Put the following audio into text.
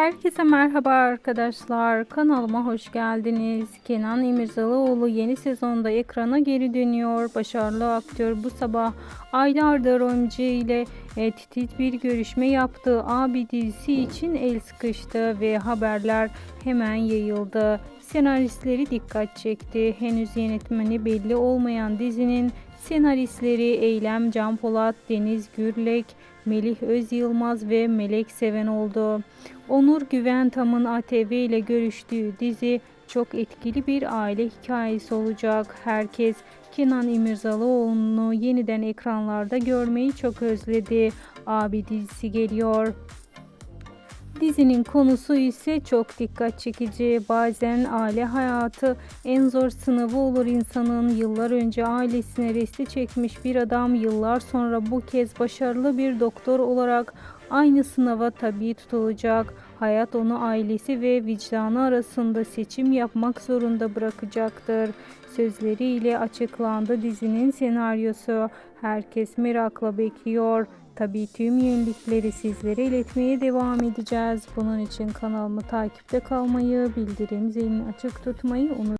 Herkese merhaba arkadaşlar. Kanalıma hoş geldiniz. Kenan İmirzalıoğlu yeni sezonda ekrana geri dönüyor. Başarılı aktör bu sabah aylardır oyuncu ile e, titiz bir görüşme yaptı. Abi dizisi için el sıkıştı ve haberler hemen yayıldı. Senaristleri dikkat çekti. Henüz yönetmeni belli olmayan dizinin senaristleri Eylem Can Polat, Deniz Gürlek, Melih Özyılmaz ve Melek Seven oldu. Onur Güventam'ın ATV ile görüştüğü dizi çok etkili bir aile hikayesi olacak. Herkes Kenan İmirzalıoğlu'nu yeniden ekranlarda görmeyi çok özledi. Abi dizisi geliyor. Dizinin konusu ise çok dikkat çekici. Bazen aile hayatı en zor sınavı olur insanın. Yıllar önce ailesine resti çekmiş bir adam yıllar sonra bu kez başarılı bir doktor olarak aynı sınava tabi tutulacak. Hayat onu ailesi ve vicdanı arasında seçim yapmak zorunda bırakacaktır. Sözleriyle açıklandı dizinin senaryosu. Herkes merakla bekliyor. Tabii tüm yenilikleri sizlere iletmeye devam edeceğiz. Bunun için kanalımı takipte kalmayı, bildirim zilini açık tutmayı unutmayın.